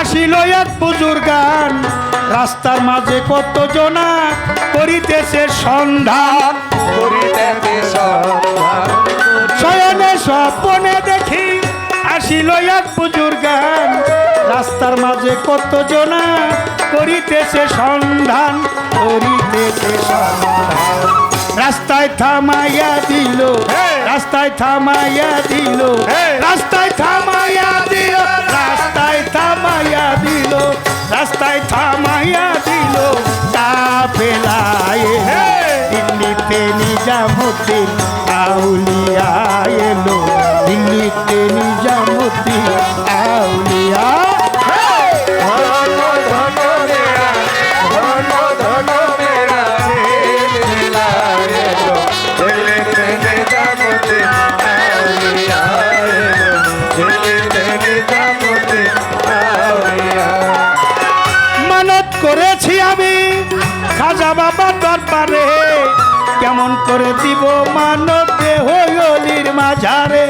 আসিল এক বুজুর্গান রাস্তার মাঝে কত জনা করিতেছে সন্ধান শয়নে স্বপ্নে দেখি আসিল এক বুজুর্গান রাস্তার মাঝে কত জনা করিতেছে সন্ধান। করিতেছে সন্ধান। রাস্তায় থামাইয়া দিল রাস্তায় থামাইয়া দিল রাস্তায় থামাইয়া দিল। রাস্তায় থামাইয়া দিল রাস্তায় থামাইয়া দিল তা ফেলায় দিল্লিতে নিজামতি আউলিয়া এলো। দিল্লিতে নিজামতি আউলিয়া করেছি আমি। খাজা বাবার দরবারে কেমন করে দিব মানব দেহ অলির মাঝারে।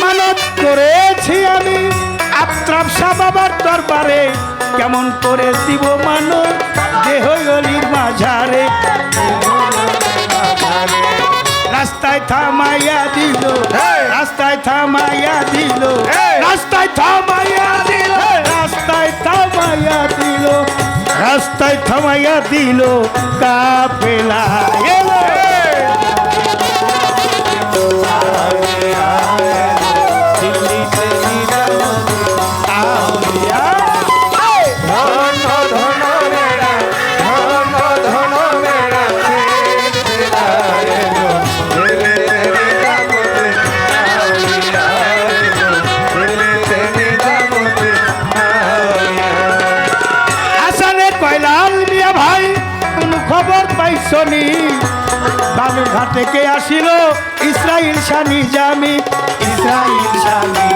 মানত করেছি আমি। আত্রাপ শাহ বাবার দরবারে কেমন করে দিব মানব দেহ অলির মাঝারে। রাস্তায় থামাইয়া দিল রাস্তায় থামাইয়া দিল থামাইয়া দিল কাফেলা পাইছনি বালুর ঘাটে কে আসিল? ইসরাইল শানি জামি। ইসরাইল শানি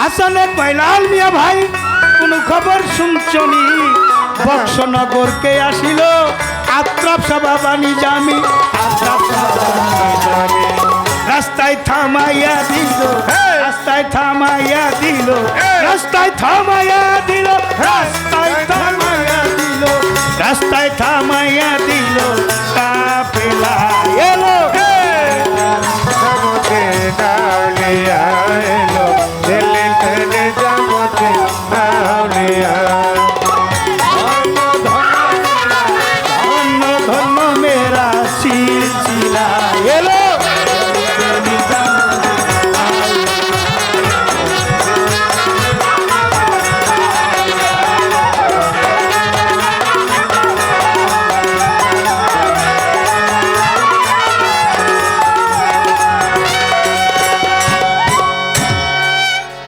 হাসানে কয়লাল মিয়া ভাই কোন খবর শুনছনি? বক্সনগর কে আসিল? আত্রাপ সভাবানী জামি। আত্রাপ রাস্তায় থামাইয়া দিল। রাস্তায় থামাইয়া দিল। রাস্তায় থামাইয়া দিল। রাস্তায় থামাইয়া দিল। রাস্তায় থামাইয়া দিল কাপেলা এলো জগতে ডালিয়া এলো ছেলে ছেলে জগতে ডালিয়া ধন্য মেরা চিলা এলো